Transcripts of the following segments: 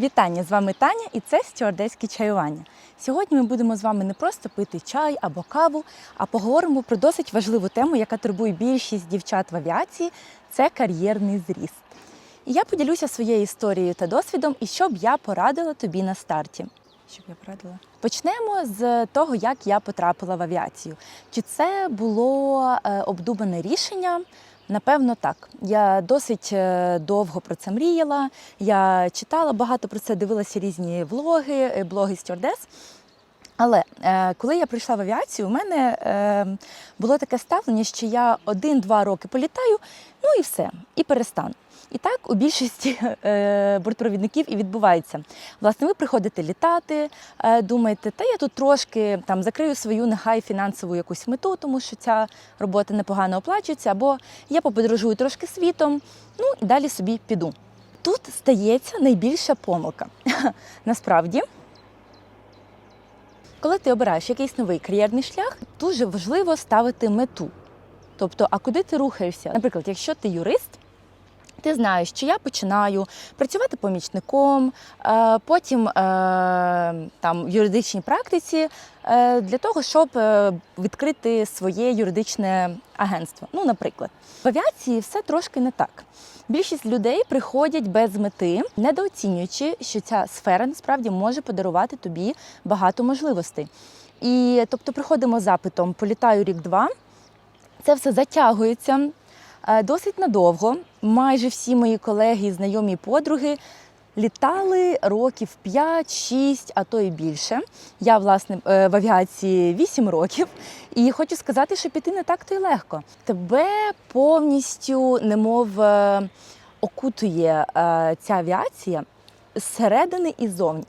Вітання! З вами Таня і це стюардеське чаювання. Сьогодні ми будемо з вами не просто пити чай або каву, а поговоримо про досить важливу тему, яка турбує більшість дівчат в авіації це кар'єрний зріст. І я поділюся своєю історією та досвідом, і що б я порадила тобі на старті. Що б я порадила? Почнемо з того, як я потрапила в авіацію. Чи це було е, обдумане рішення? Напевно, так. Я досить е, довго про це мріяла. Я читала багато про це, дивилася різні влоги, е, блоги стюардес. Але е, коли я прийшла в авіацію, у мене е, було таке ставлення, що я один-два роки політаю, ну і все, і перестану. І так у більшості е, бортпровідників і відбувається. Власне, ви приходите літати, е, думаєте, та я тут трошки там закрию свою нехай фінансову якусь мету, тому що ця робота непогано оплачується, або я поподорожую трошки світом, ну і далі собі піду. Тут стається найбільша помилка. Насправді. Коли ти обираєш якийсь новий кар'єрний шлях, дуже важливо ставити мету. Тобто, а куди ти рухаєшся? Наприклад, якщо ти юрист, ти знаєш, що я починаю працювати помічником, е, потім е, там в юридичній практиці е, для того, щоб відкрити своє юридичне агентство. Ну, наприклад, в авіації все трошки не так. Більшість людей приходять без мети, недооцінюючи, що ця сфера насправді може подарувати тобі багато можливостей. І тобто, приходимо з запитом політаю рік-два. Це все затягується досить надовго. Майже всі мої колеги, знайомі подруги літали років 5-6, а то і більше. Я, власне, е, в авіації 8 років. І хочу сказати, що піти не так то й легко. Тебе повністю, немов е, окутує е, ця авіація зсередини і ззовні.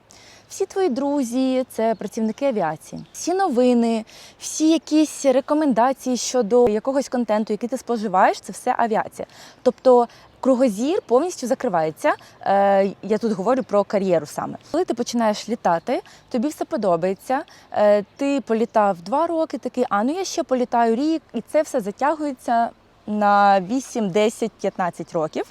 Всі твої друзі це працівники авіації. Всі новини, всі якісь рекомендації щодо якогось контенту, який ти споживаєш, це все авіація. Тобто кругозір повністю закривається. Е, я тут говорю про кар'єру саме. Коли ти починаєш літати, тобі все подобається. Е, ти політав два роки, такий, а ну я ще політаю рік, і це все затягується на 8, 10, 15 років.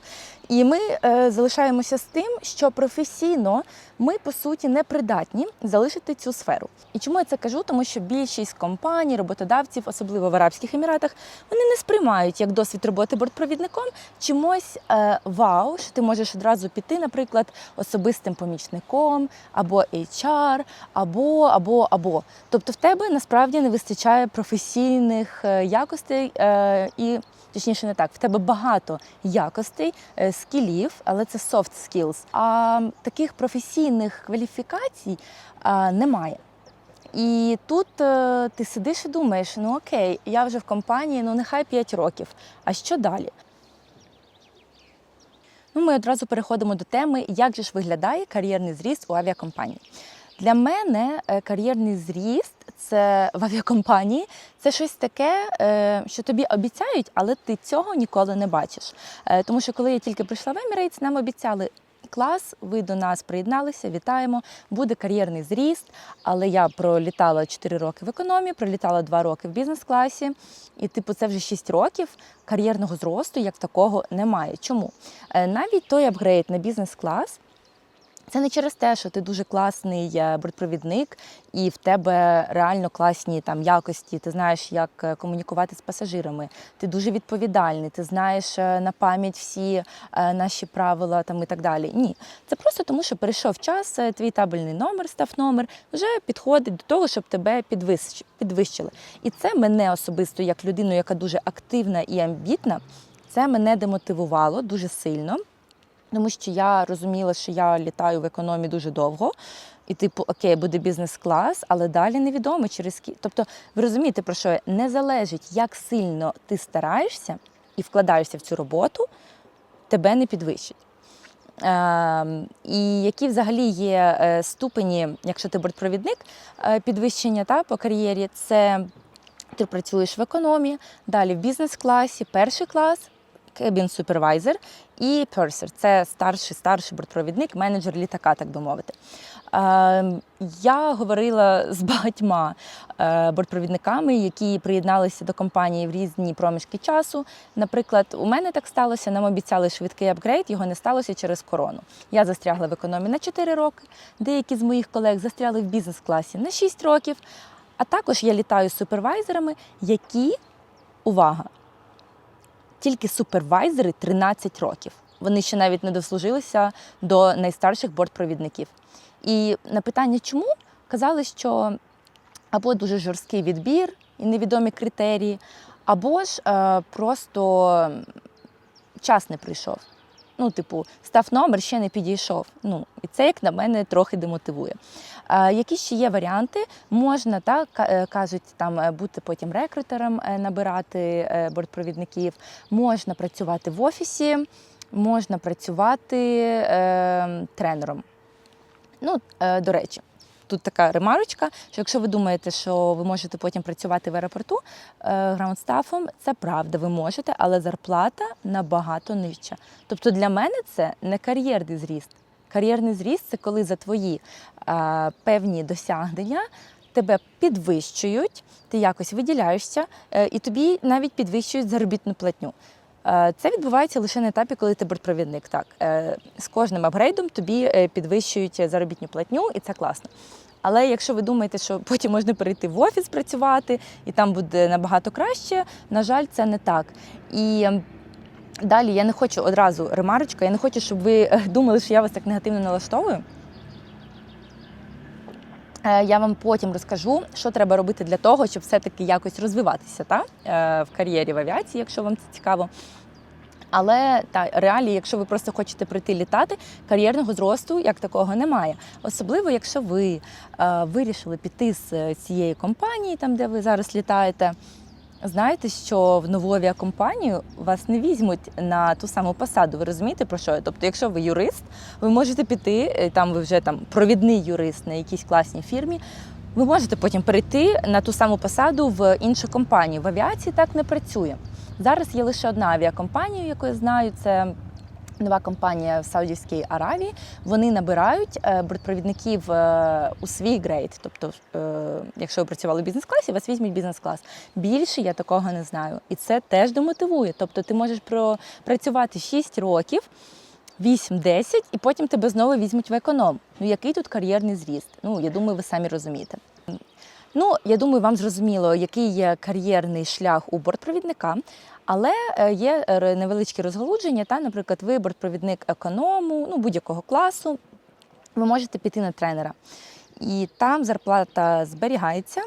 І ми е, залишаємося з тим, що професійно ми по суті не придатні залишити цю сферу. І чому я це кажу? Тому що більшість компаній, роботодавців, особливо в Арабських Еміратах, вони не сприймають як досвід роботи бортпровідником чимось е, вау, що ти можеш одразу піти, наприклад, особистим помічником або HR, або або або. Тобто в тебе насправді не вистачає професійних е, якостей е, і. Точніше, не так. В тебе багато якостей, е, скілів, але це soft skills. А таких професійних кваліфікацій немає. І тут е, ти сидиш і думаєш: ну окей, я вже в компанії, ну нехай 5 років. А що далі? Ну, ми одразу переходимо до теми, як же ж виглядає кар'єрний зріст у авіакомпанії. Для мене е, кар'єрний зріст в авіакомпанії це щось таке, е, що тобі обіцяють, але ти цього ніколи не бачиш. Е, Тому що коли я тільки прийшла в Emirates, нам обіцяли. Клас, ви до нас приєдналися, вітаємо. Буде кар'єрний зріст. Але я пролітала 4 роки в економії, пролітала 2 роки в бізнес-класі. І, типу, це вже 6 років кар'єрного зросту як такого немає. Чому? Е, Навіть той апгрейд на бізнес-клас. Це не через те, що ти дуже класний е, бортпровідник, і в тебе реально класні там якості. Ти знаєш, як е, комунікувати з пасажирами. Ти дуже відповідальний, ти знаєш е, на пам'ять всі наші правила там і так далі. Ні, це просто тому, що перейшов час, твій табельний номер, став номер, вже підходить до того, щоб тебе підвищили. І це мене особисто, як людину, яка дуже активна і амбітна, це мене демотивувало дуже сильно. Тому що я розуміла, що я літаю в економі дуже довго, і, типу, окей, буде бізнес-клас, але далі невідомо через кі. Тобто, ви розумієте, про що я? не залежить, як сильно ти стараєшся і вкладаєшся в цю роботу, тебе не підвищить. Ем, і які взагалі є е, ступені, якщо ти бортпровідник, е, підвищення та, по кар'єрі, це ти працюєш в економі, далі в бізнес-класі, перший клас, cabin supervisor і purser. Це старший старший бортпровідник, менеджер літака, так би мовити. Е, Я говорила з багатьма е, бортпровідниками, які приєдналися до компанії в різні проміжки часу. Наприклад, у мене так сталося, нам обіцяли швидкий апгрейд, його не сталося через корону. Я застрягла в економі на 4 роки. Деякі з моїх колег застряли в бізнес-класі на 6 років. А також я літаю з супервайзерами, які, увага, тільки супервайзери 13 років. Вони ще навіть не дослужилися до найстарших бортпровідників. І на питання, чому казали, що або дуже жорсткий відбір і невідомі критерії, або ж е, просто час не прийшов. Ну, типу, став номер, ще не підійшов. Ну, і це, як на мене, трохи демотивує. Які ще є варіанти? Можна, так, е, кажуть, там е, бути потім рекрутером, е, набирати бортпровідників, можна працювати в офісі, можна працювати е, тренером. Ну, е, до речі, тут така ремарочка, що якщо ви думаєте, що ви можете потім працювати в аеропорту граундстафом, це правда, ви можете, але зарплата набагато нижча. Тобто для мене це не кар'єрний зріст. Кар'єрний зріст це коли за твої е, певні досягнення тебе підвищують, ти якось виділяєшся, е, і тобі навіть підвищують заробітну платню. Е, Це відбувається лише на етапі, коли ти бортпровідник. Так, е, з кожним апгрейдом тобі е, підвищують заробітну платню, і це класно. Але якщо ви думаєте, що потім можна перейти в офіс працювати і там буде набагато краще, на жаль, це не так. І далі я не хочу одразу ремарочка, я не хочу, щоб ви е, думали, що я вас так негативно налаштовую. Е, Я вам потім розкажу, що треба робити для того, щоб все-таки якось розвиватися та? е, в кар'єрі в авіації, якщо вам це цікаво. Але та реалії, якщо ви просто хочете прийти літати, кар'єрного зросту як такого немає. Особливо, якщо ви е, вирішили піти з цієї компанії, там де ви зараз літаєте. Знаєте, що в нову авіакомпанію вас не візьмуть на ту саму посаду. Ви розумієте про що? Тобто, якщо ви юрист, ви можете піти, е, там ви вже там провідний юрист на якійсь класній фірмі. Ви можете потім перейти на ту саму посаду в іншу компанію. В авіації так не працює. Зараз є лише одна авіакомпанія, яку я знаю. Це нова компанія в Саудівській Аравії. Вони набирають е, бортпровідників е, у свій грейд. Тобто, е, якщо ви працювали в бізнес-класі, вас візьмуть бізнес-клас. Більше я такого не знаю. І це теж демотивує. Тобто, ти можеш пропрацювати 6 років. 8-10, і потім тебе знову візьмуть в економ. Ну який тут кар'єрний зріст? Ну я думаю, ви самі розумієте. Ну, я думаю, вам зрозуміло, який є кар'єрний шлях у бортпровідника, але е, є е, невеличкі розгалудження. Та, наприклад, ви бортпровідник економу, ну будь-якого класу, ви можете піти на тренера. І там зарплата зберігається,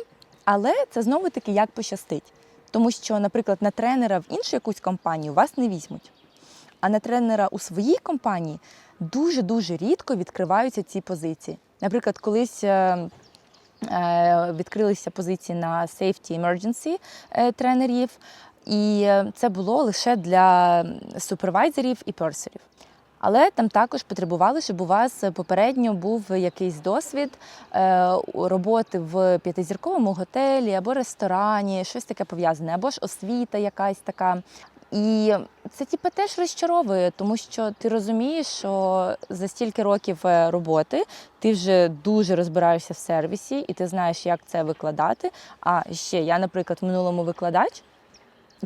але це знову таки як пощастить. Тому що, наприклад, на тренера в іншу якусь компанію вас не візьмуть. А на тренера у своїй компанії дуже-дуже рідко відкриваються ці позиції. Наприклад, колись е, відкрилися позиції на safety emergency тренерів, і е, це було лише для супервайзерів і персерів. Але там також потребували, щоб у вас попередньо був якийсь досвід е, роботи в п'ятизірковому готелі або ресторані, щось таке пов'язане, або ж освіта якась така. І це типу, теж розчаровує, тому що ти розумієш, що за стільки років е, роботи ти вже дуже розбираєшся в сервісі, і ти знаєш, як це викладати. А ще я, наприклад, в минулому викладач.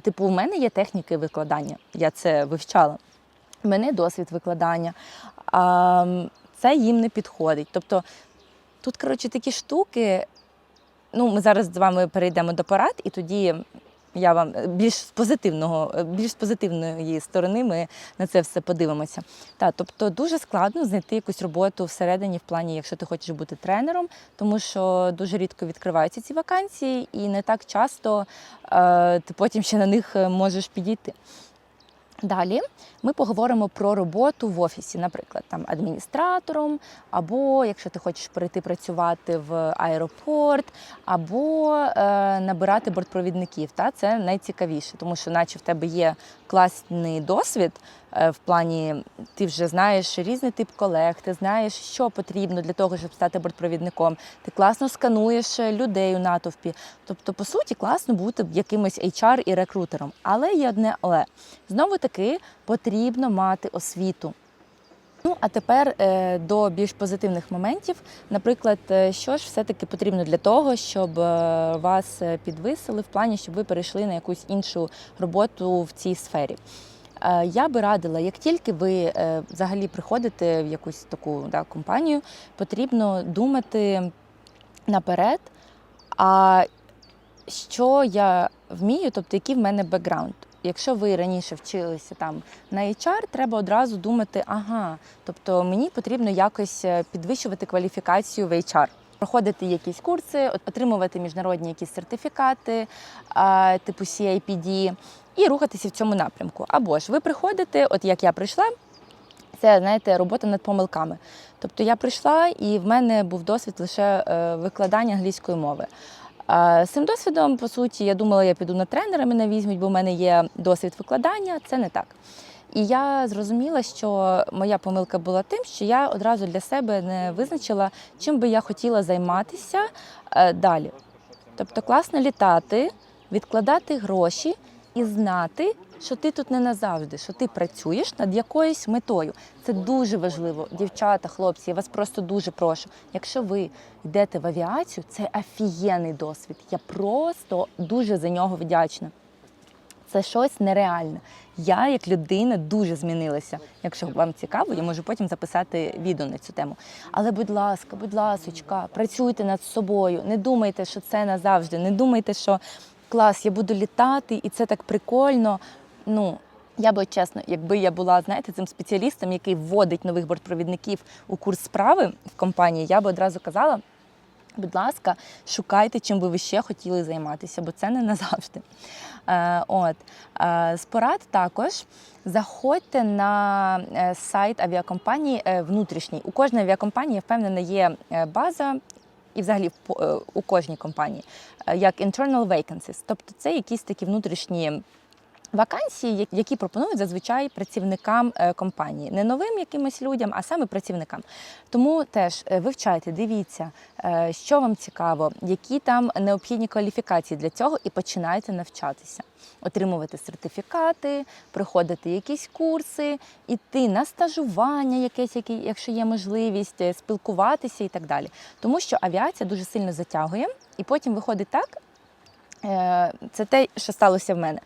Типу, у мене є техніки викладання, я це вивчала. У мене досвід викладання. А, це їм не підходить. Тобто тут, коротше, такі штуки. Ну, ми зараз з вами перейдемо до порад, і тоді я вам е, більш з позитивного, е, більш з позитивної сторони ми на це все подивимося. Та, тобто дуже складно знайти якусь роботу всередині, в плані, якщо ти хочеш бути тренером, тому що дуже рідко відкриваються ці вакансії, і не так часто е, ти потім ще на них е, можеш підійти. Далі ми поговоримо про роботу в офісі, наприклад, там адміністратором, або якщо ти хочеш перейти працювати в аеропорт, або е, набирати бортпровідників. Та це найцікавіше, тому що, наче в тебе є класний досвід, в плані ти вже знаєш різний тип колег, ти знаєш, що потрібно для того, щоб стати бортпровідником. Ти класно скануєш е, людей у натовпі. Тобто, по суті, класно бути якимось HR і рекрутером. Але є одне але знову таки потрібно мати освіту. Ну, а тепер е, до більш позитивних моментів. Наприклад, е, що ж все-таки потрібно для того, щоб е, вас е, підвисили в плані, щоб ви перейшли на якусь іншу роботу в цій сфері. Е, Я би радила, як тільки ви е, взагалі приходите в якусь таку да, компанію, потрібно думати наперед, а що я вмію, тобто який в мене бекграунд. Якщо ви раніше вчилися там на HR, треба одразу думати, ага, тобто мені потрібно якось е, підвищувати кваліфікацію в HR. Проходити якісь курси, отримувати міжнародні якісь сертифікати, типу CIPD, і рухатися в цьому напрямку. Або ж ви приходите, от як я прийшла, це знаєте, робота над помилками. Тобто я прийшла і в мене був досвід лише е, викладання англійської мови. З цим досвідом, по суті, я думала, я піду на тренера, мене візьмуть, бо в мене є досвід викладання. Це не так. І я зрозуміла, що моя помилка була тим, що я одразу для себе не визначила, чим би я хотіла займатися е, далі. Тобто класно літати, відкладати гроші і знати, що ти тут не назавжди, що ти працюєш над якоюсь метою. Це дуже важливо. Дівчата, хлопці, я вас просто дуже прошу. Якщо ви йдете в авіацію, це офігенний досвід. Я просто дуже за нього вдячна. Це щось нереальне. Я, як людина, дуже змінилася. Якщо вам цікаво, я можу потім записати відео на цю тему. Але, будь ласка, будь ласочка, працюйте над собою. Не думайте, що це назавжди. Не думайте, що клас, я буду літати, і це так прикольно. Ну, я би чесно, якби я була, знаєте, цим спеціалістом, який вводить нових бортпровідників у курс справи в компанії, я би одразу казала. Будь ласка, шукайте, чим би ви ще хотіли займатися, бо це не назавжди. Е, от. Е, з порад також заходьте на е, сайт авіакомпанії е, внутрішній. У кожної авіакомпанії, впевнена, є база. І взагалі е, у кожній компанії, е, як internal vacancies. Тобто це якісь такі внутрішні вакансії, які пропонують зазвичай працівникам е, компанії, не новим якимось людям, а саме працівникам. Тому теж е, вивчайте, дивіться, е, що вам цікаво, які там необхідні кваліфікації для цього, і починайте навчатися, отримувати сертифікати, проходити якісь курси, іти на стажування, якесь, якщо є можливість, спілкуватися і так далі. Тому що авіація дуже сильно затягує, і потім виходить так. Це те, що сталося в мене.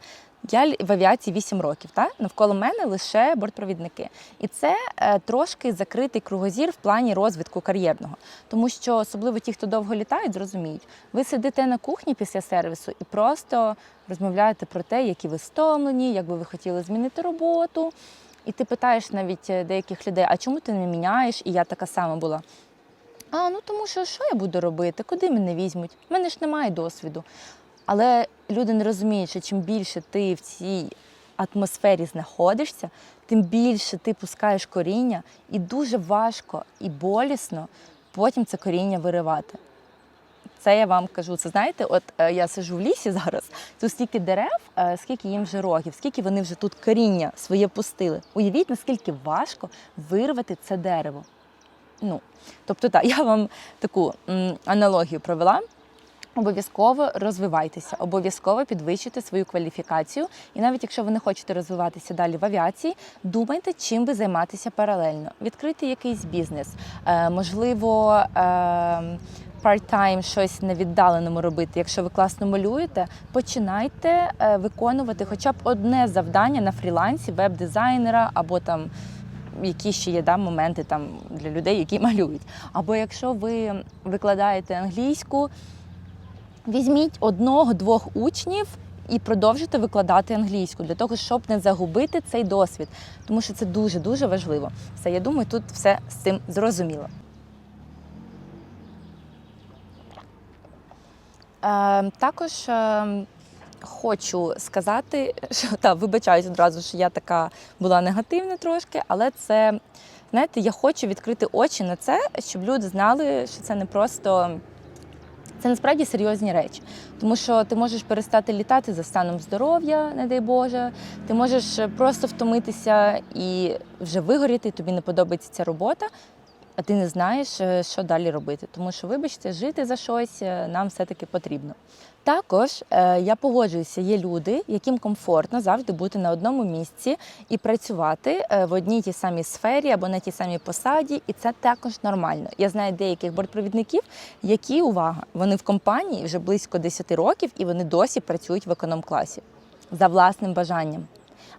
Я в авіації 8 років, та? навколо мене лише бортпровідники. І це е, трошки закритий кругозір в плані розвитку кар'єрного. Тому що особливо ті, хто довго літають, зрозуміють, ви сидите на кухні після сервісу і просто розмовляєте про те, які ви стомлені, як би ви хотіли змінити роботу. І ти питаєш навіть е, деяких людей, а чому ти не міняєш? І я така сама була. А, ну тому що що я буду робити? Куди мене візьмуть? У мене ж немає досвіду. Але люди не розуміють, що чим більше ти в цій атмосфері знаходишся, тим більше ти пускаєш коріння, і дуже важко і болісно потім це коріння виривати. Це я вам кажу. Це знаєте, от е, я сижу в лісі зараз, тут стільки дерев, е, скільки їм вже рогів, скільки вони вже тут коріння своє пустили. Уявіть, наскільки важко вирвати це дерево. Ну, тобто, так, я вам таку м, аналогію провела. Обов'язково розвивайтеся, обов'язково підвищуйте свою кваліфікацію. І навіть якщо ви не хочете розвиватися далі в авіації, думайте, чим би займатися паралельно. Відкрити якийсь бізнес, е, можливо, е, part-time щось на віддаленому робити. Якщо ви класно малюєте, починайте е, виконувати хоча б одне завдання на фрілансі веб-дизайнера або там які ще є да, моменти там для людей, які малюють. Або якщо ви викладаєте англійську, візьміть одного-двох учнів. І продовжуйте викладати англійську для того, щоб не загубити цей досвід, тому що це дуже дуже важливо. Все, я думаю, тут все з цим зрозуміло. Е, також е, хочу сказати, що та вибачаюсь одразу, що я така була негативна трошки, але це, знаєте, я хочу відкрити очі на це, щоб люди знали, що це не просто Це насправді серйозні речі, тому що ти можеш перестати літати за станом здоров'я, не дай Боже. Ти можеш просто втомитися і вже вигоріти, і тобі не подобається ця робота, а ти не знаєш, е, що далі робити. Тому що, вибачте, жити за щось е, нам все-таки потрібно. Також е, я погоджуюся, є люди, яким комфортно завжди бути на одному місці і працювати в одній тій самій сфері або на тій самій посаді, і це також нормально. Я знаю деяких бортпровідників, які увага, вони в компанії вже близько 10 років і вони досі працюють в економ-класі за власним бажанням.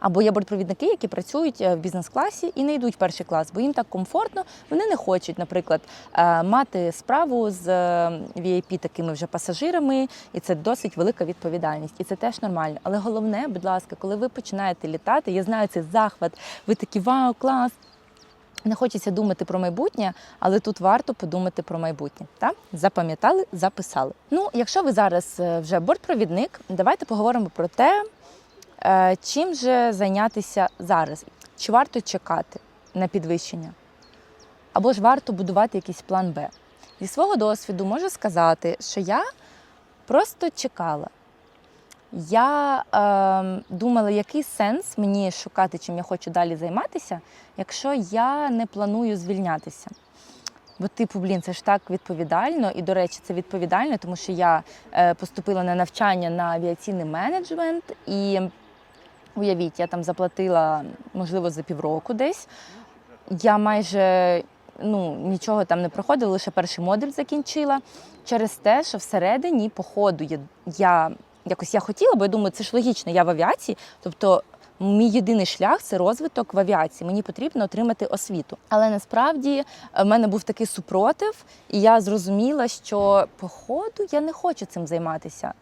Або є бортпровідники, які працюють е, в бізнес-класі і не йдуть в перший клас, бо їм так комфортно. Вони не хочуть, наприклад, е, мати справу з е, VIP такими вже пасажирами, і це досить велика відповідальність. І це теж нормально. Але головне, будь ласка, коли ви починаєте літати, я знаю цей захват, ви такі вау, клас. Не хочеться думати про майбутнє, але тут варто подумати про майбутнє. Так? Запам'ятали, записали. Ну, якщо ви зараз вже бортпровідник, давайте поговоримо про те, чим же зайнятися зараз. Чи варто чекати на підвищення? Або ж варто будувати якийсь план Б. Зі свого досвіду можу сказати, що я просто чекала. Я е, думала, який сенс мені шукати, чим я хочу далі займатися, якщо я не планую звільнятися. Бо, типу, блін, це ж так відповідально. І, до речі, це відповідально, тому що я е, поступила на навчання на авіаційний менеджмент, і уявіть, я там заплатила, можливо, за півроку десь. Я майже ну, нічого там не проходила, лише перший модуль закінчила через те, що всередині, по ходу, я, я якось я хотіла, бо я думаю, це ж логічно, я в авіації. Тобто мій єдиний шлях це розвиток в авіації. Мені потрібно отримати освіту. Але насправді е, в мене був такий супротив, і я зрозуміла, що по ходу я не хочу цим займатися.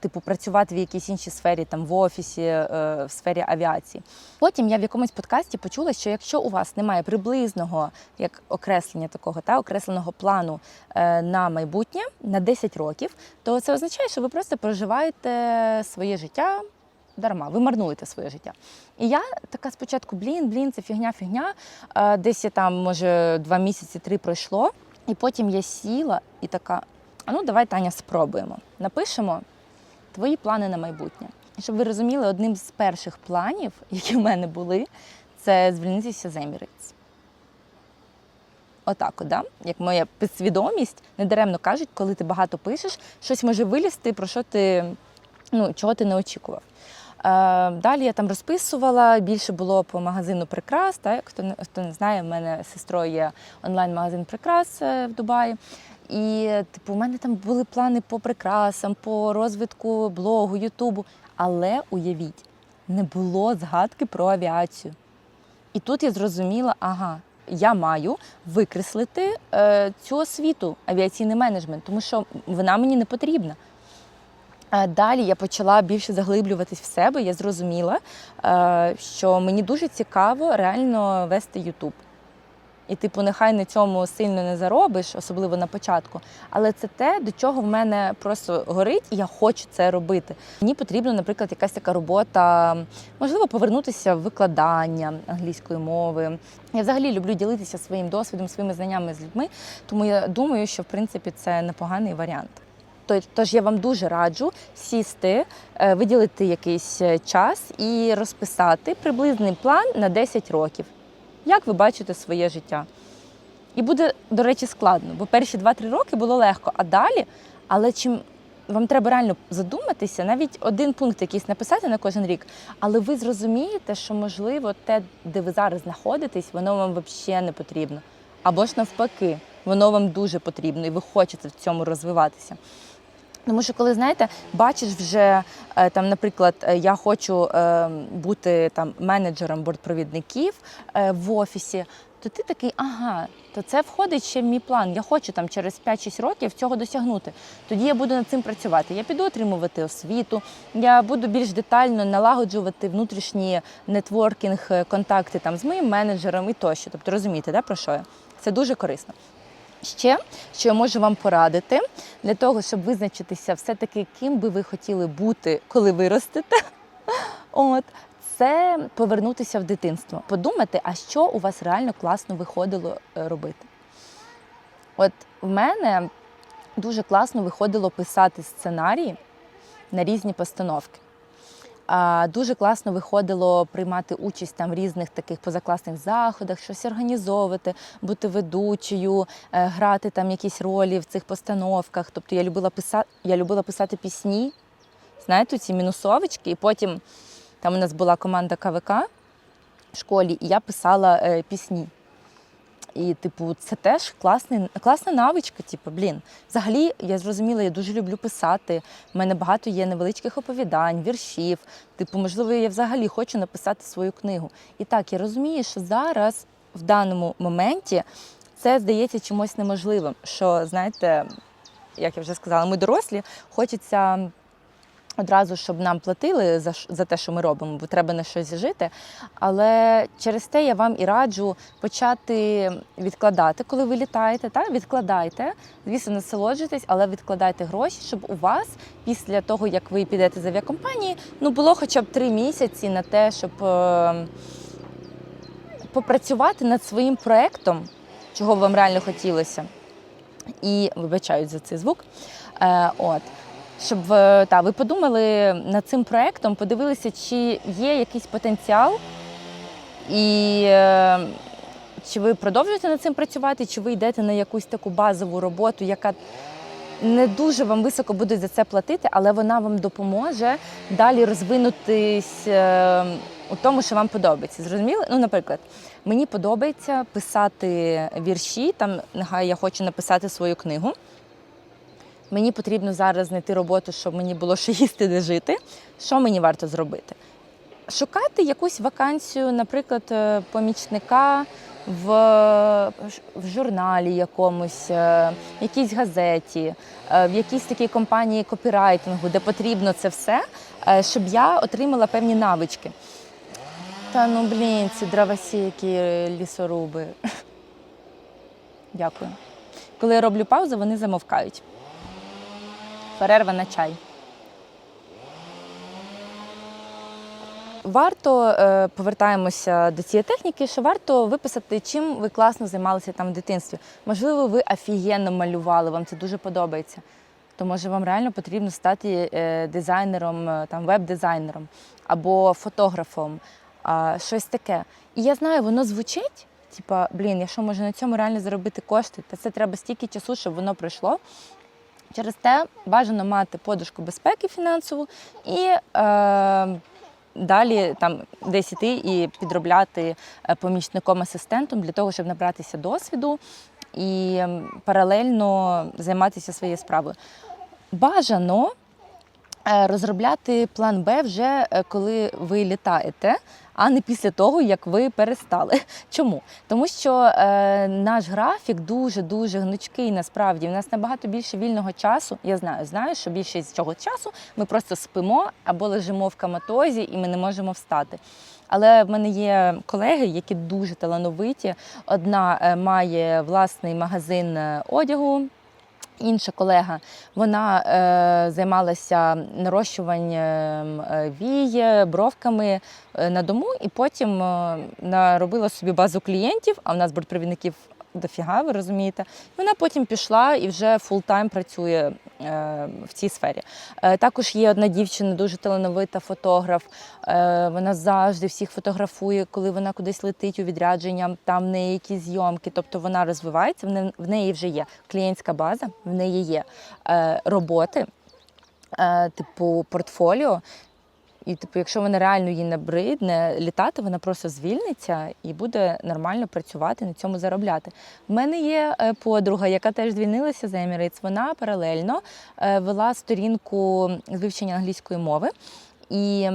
Типу, працювати в якійсь іншій сфері, там в офісі, е, в сфері авіації. Потім я в якомусь подкасті почула, що якщо у вас немає приблизного як окреслення такого та окресленого плану е, на майбутнє на 10 років, то це означає, що ви просто проживаєте своє життя дарма, ви марнуєте своє життя. І я така спочатку, блін, блін, це фігня, фігня. Е, Десь там, може, два місяці, три пройшло. І потім я сіла і така: а ну давай, Таня, спробуємо. Напишемо твої плани на майбутнє. І щоб ви розуміли, одним з перших планів, які в мене були, це звільнитися з Emirates. Отак, от, да? як моя підсвідомість, недаремно кажуть, коли ти багато пишеш, щось може вилізти, про що ти, ну, чого ти не очікував. Е, Далі я там розписувала, більше було по магазину прикрас. Так? Хто, не, хто не знає, в мене з сестрою є онлайн-магазин прикрас е, в Дубаї. І, типу, у мене там були плани по прикрасам, по розвитку блогу, Ютубу. Але уявіть, не було згадки про авіацію. І тут я зрозуміла, ага, я маю викреслити е, цю освіту, авіаційний менеджмент, тому що вона мені не потрібна. Далі я почала більше заглиблюватись в себе. Я зрозуміла, е, що мені дуже цікаво реально вести Ютуб. І, типу, нехай на цьому сильно не заробиш, особливо на початку. Але це те, до чого в мене просто горить, і я хочу це робити. Мені потрібна, наприклад, якась така робота, можливо, повернутися в викладання англійської мови. Я взагалі люблю ділитися своїм досвідом, своїми знаннями з людьми, тому я думаю, що в принципі це непоганий варіант. Тож я вам дуже раджу сісти, е, виділити якийсь е, час і розписати приблизний план на 10 років. Як ви бачите своє життя? І буде, до речі, складно, бо перші 2-3 роки було легко, а далі, але чим вам треба реально задуматися, навіть один пункт якийсь написати на кожен рік, але ви зрозумієте, що можливо те, де ви зараз знаходитесь, воно вам взагалі не потрібно. Або ж навпаки, воно вам дуже потрібно, і ви хочете в цьому розвиватися. Тому що, коли знаєте, бачиш вже е, там, наприклад, е, я хочу е, бути там менеджером бортпровідників в офісі, то ти такий, ага, то це входить ще в мій план. Я хочу там через 5-6 років цього досягнути. Тоді я буду над цим працювати. Я піду отримувати освіту, я буду більш детально налагоджувати внутрішні нетворкінг, контакти там з моїм менеджером і тощо. Тобто розумієте, да, про що я? Це дуже корисно. Ще, що я можу вам порадити для того, щоб визначитися все-таки, ким би ви хотіли бути, коли виростете. От, це повернутися в дитинство, подумати, а що у вас реально класно виходило е, робити. От в мене дуже класно виходило писати сценарії на різні постановки. Дуже класно виходило приймати участь там в різних таких позакласних заходах, щось організовувати, бути ведучою, е, грати там якісь ролі в цих постановках. Тобто я любила писати, я любила писати пісні, знаєте, ці мінусовички. І потім там у нас була команда КВК в школі, і я писала е, пісні. І, типу, це теж класний, класна навичка. Типу, блін. Взагалі, я зрозуміла, я дуже люблю писати. У мене багато є невеличких оповідань, віршів. Типу, можливо, я взагалі хочу написати свою книгу. І так, я розумію, що зараз, в даному моменті, це здається чимось неможливим. Що, знаєте, як я вже сказала, ми дорослі, хочеться. Одразу, щоб нам платили за, за те, що ми робимо, бо треба на щось жити. Але через те я вам і раджу почати відкладати, коли ви літаєте. Та? Відкладайте, звісно, насолоджуйтесь, але відкладайте гроші, щоб у вас після того, як ви підете з авіакомпанії, ну було хоча б три місяці на те, щоб е, попрацювати над своїм проектом, чого вам реально хотілося. І вибачають за цей звук. Е, от щоб е, та, ви подумали над цим проектом, подивилися, чи є якийсь потенціал, і е, чи ви продовжуєте над цим працювати, чи ви йдете на якусь таку базову роботу, яка не дуже вам високо будуть за це платити, але вона вам допоможе далі розвинутись е, у тому, що вам подобається. Зрозуміли? Ну, наприклад, мені подобається писати вірші, там нехай я хочу написати свою книгу. Мені потрібно зараз знайти роботу, щоб мені було що їсти, де жити. Що мені варто зробити? Шукати якусь вакансію, наприклад, е, помічника в, в журналі якомусь, е, в якійсь газеті, е, в якійсь такій компанії копірайтингу, де потрібно це все, щоб я отримала певні навички. Та ну блін, ці дровосіки, лісоруби. Дякую. Коли я роблю паузу, вони замовкають. Перерва на чай. Варто е, повертаємося до цієї техніки, що варто виписати, чим ви класно займалися там в дитинстві. Можливо, ви офігенно малювали, вам це дуже подобається. То може вам реально потрібно стати е, дизайнером, е, там веб-дизайнером або фотографом, щось таке. І я знаю, воно звучить. Типа, блін, я що можу на цьому реально заробити кошти? Та це треба стільки часу, щоб воно пройшло. Через те бажано мати подушку безпеки фінансову і е, далі там десь іти і підробляти е, помічником-асистентом для того, щоб набратися досвіду і паралельно займатися своєю справою. Бажано розробляти план Б вже е, коли ви літаєте, а не після того, як ви перестали. Чому? Тому що е, наш графік дуже дуже гнучкий. Насправді У нас набагато більше вільного часу. Я знаю, знаю, що більшість цього часу ми просто спимо або лежимо в каматозі, і ми не можемо встати. Але в мене є колеги, які дуже талановиті. Одна е, має власний магазин е, одягу. Інша колега вона е, займалася нарощуванням вії, бровками е, на дому, і потім е, наробила собі базу клієнтів. А в нас бортпровідників дофіга, ви розумієте. Вона потім пішла і вже фултайм працює е, в цій сфері. Е, також є одна дівчина, дуже талановита фотограф. Е, вона завжди всіх фотографує, коли вона кудись летить у відрядження, там в неї якісь зйомки. Тобто вона розвивається, в неї вже є клієнтська база, в неї є е, роботи, е, типу портфоліо. І, типу, якщо вона реально їй набридне літати, вона просто звільниться і буде нормально працювати, на цьому заробляти. У мене є е, подруга, яка теж звільнилася з Emirates. Вона паралельно е, вела сторінку з вивчення англійської мови. І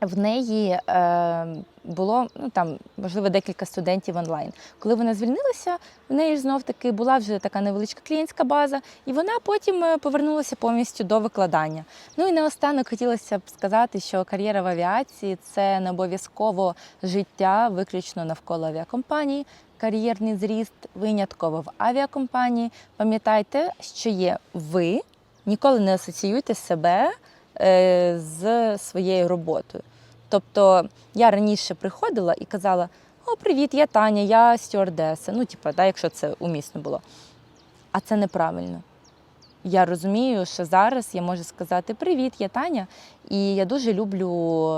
в неї е, було ну там можливо декілька студентів онлайн. Коли вона звільнилася, в неї знов таки була вже така невеличка клієнтська база, і вона потім е, повернулася повністю до викладання. Ну і наостанок хотілося б сказати, що кар'єра в авіації це не обов'язково життя виключно навколо авіакомпанії. Кар'єрний зріст винятково в авіакомпанії. Пам'ятайте, що є ви, ніколи не асоціюйте себе е, з своєю роботою. Тобто я раніше приходила і казала: О, привіт, я Таня, я стюардеса. Ну, типу, да, якщо це умісно було. А це неправильно. я розумію, що зараз я можу сказати Привіт, я Таня, і я дуже люблю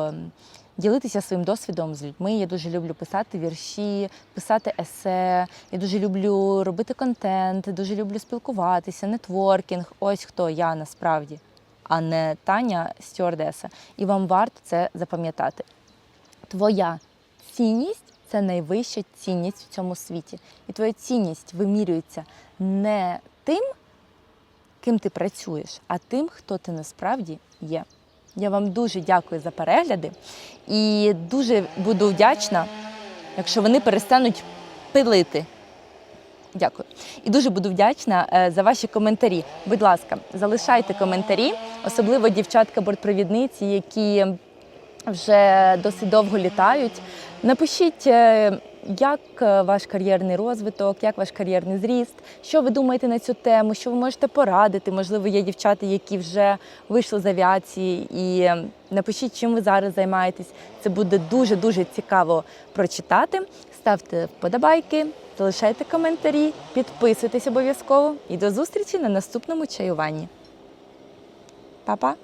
ем, ділитися своїм досвідом з людьми. Я дуже люблю писати вірші, писати есе. Я дуже люблю робити контент, дуже люблю спілкуватися, нетворкінг. Ось хто я насправді, а не Таня стюардеса. І вам варто це запам'ятати. Твоя цінність це найвища цінність в цьому світі. І твоя цінність вимірюється не тим, ким ти працюєш, а тим, хто ти насправді є. Я вам дуже дякую за перегляди і дуже буду вдячна, якщо вони перестануть пилити. Дякую. І дуже буду вдячна е, за ваші коментарі. Будь ласка, залишайте коментарі, особливо дівчатка-бортпровідниці, які вже досить довго літають. Напишіть, е, як е, ваш кар'єрний розвиток, як ваш кар'єрний зріст, що ви думаєте на цю тему, що ви можете порадити. Можливо, є дівчата, які вже вийшли з авіації, і напишіть, чим ви зараз займаєтесь. Це буде дуже дуже цікаво прочитати. Ставте вподобайки, залишайте коментарі, підписуйтесь обов'язково і до зустрічі на наступному чаюванні. Па-па!